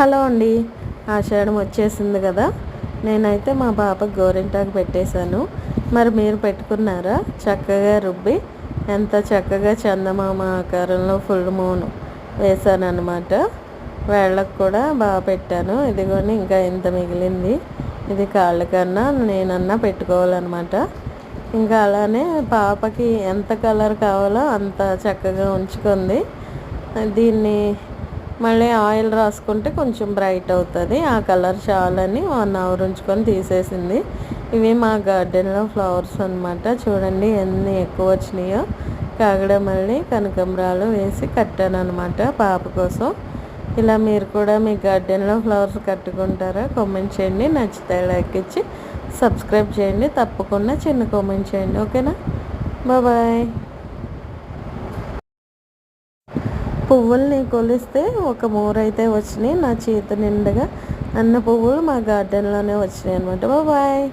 Hello అండి. ఆషాఢం వచ్చేసింది కదా. నేనైతే మా పాపకు గోరింటాకు పెట్టేశాను. మరి మీరు పెట్టుకున్నారా? చక్కగా రుబ్బి ఎంత చక్కగా చందమామ ఆకారంలో ఫుల్ మూన్ వేశాను వేళ్ళకు కూడా బాగా పెట్టాను. ఇదిగోని ఇంకా ఇంత మిగిలింది. ఇది కాళ్ళకన్నా నేనన్నా పెట్టుకోవాలన్నమాట. ఇంకా అలానే పాపకి ఎంత కలర్ కావాలో అంత చక్కగా ఉంచుకుంది. దీన్ని మళ్ళీ ఆయిల్ రాసుకుంటే కొంచెం బ్రైట్ అవుతుంది. ఆ కలర్ చాలని వన్ అవర్ ఉంచుకొని తీసేసింది. ఇవి మా గార్డెన్లో ఫ్లవర్స్ అనమాట చూడండి ఎన్ని ఎక్కువ వచ్చినాయో. కాగడ మళ్ళీ కనకంబరాలు వేసి కట్టాను అనమాట పాప కోసం. ఇలా మీరు కూడా మీ గార్డెన్లో ఫ్లవర్స్ కట్టుకుంటారా? కామెంట్ చేయండి. నచ్చితే లైక్ ఇచ్చి సబ్స్క్రైబ్ చేయండి. తప్పకుండా చిన్న కామెంట్ చేయండి. ఓకేనా? బాయ్. పువ్వుల్ని కొలిస్తే ఒక మూరైతే వచ్చినాయి. నా చేతి నిండుగా అన్న పువ్వులు మా గార్డెన్లోనే వచ్చినాయి అనమాట బాయ్.